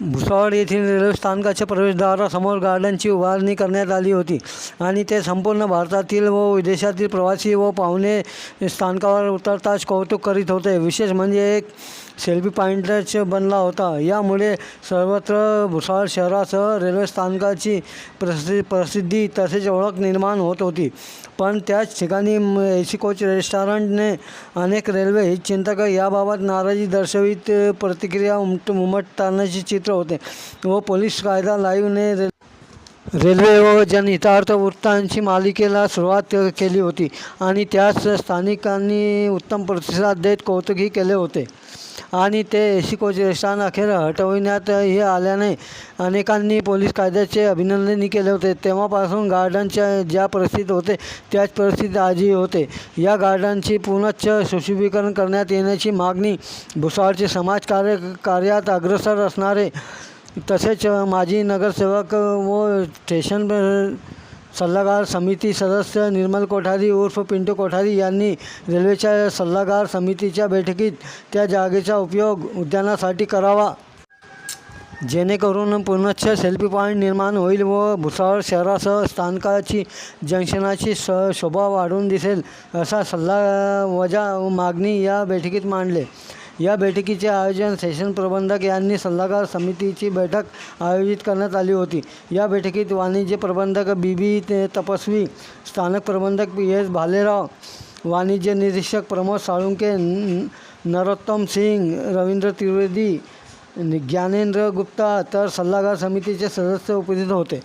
भुसावळ येथील रेल्वे स्थानकाच्या प्रवेशद्वारासमोर गार्डनची उभारणी करण्यात आली होती आणि ते संपूर्ण भारतातील व विदेशातील प्रवासी व पाहुणे स्थानकावर उतरताच कौतुक करीत होते. विशेष म्हणजे एक सेल्फी पॉईंटच बनला होता. यामुळे सर्वत्र भुसावळ शहरासह रेल्वे स्थानकाची प्रसिद्धी प्रसिद्धी तसेच ओळख निर्माण होत होती. पण त्याच ठिकाणी ए सी कोच रेस्टॉरंटने अनेक रेल्वे चिंतक याबाबत नाराजी दर्शवित प्रतिक्रिया उमट उमटतानाचे चित्र होते व पोलीस कायदा लाईव्हने रे रेल्वे व जनहितार्थ वृत्तांची मालिकेला सुरुवात केली होती आणि त्यास स्थानिकांनी उत्तम प्रतिसाद देत कौतुकही केले होते. आणि ते ए सी कोचे रेस्टॉरंट अखेर हटविण्यात हे आल्याने अनेकांनी पोलीस कायद्याचे अभिनंदनही केले होते. तेव्हापासून गार्डनच्या ज्या परिस्थितीत होते त्याच परिस्थितीत आजही होते. या गार्डनची पुनश्च सुशोभीकरण करण्यात येण्याची मागणी भुसावळचे समाजकार्य कार्यात अग्रसर असणारे तसेच माजी नगरसेवक व स्टेशन सल्लागार समिती सदस्य निर्मल कोठारी उर्फ पिंटू कोठारी यांनी रेल्वेच्या सल्लागार समितीच्या बैठकीत त्या जागेचा उपयोग उद्यानासाठी करावा. जेणेकरून पुनश्च सेल्फी पॉईंट निर्माण होईल व भुसावळ शहरासह स्थानकाची जंक्शनाची स शोभा वाढून दिसेल असा सल्ला वजा मागणी या बैठकीत मांडले. या बैठकीचे आयोजन सेशन प्रबंधक यांनी सल्लागार समितीची बैठक आयोजित करण्यात आली होती. या बैठकीत वाणिज्य प्रबंधक बी बी ते तपस्वी स्थानक प्रबंधक पी एस भालेराव वाणिज्य निरीक्षक प्रमोद साळुंके नरोत्तम सिंग रवींद्र त्रिवेदी ज्ञानेंद्र गुप्ता तर सल्लागार समितीचे सदस्य उपस्थित होते.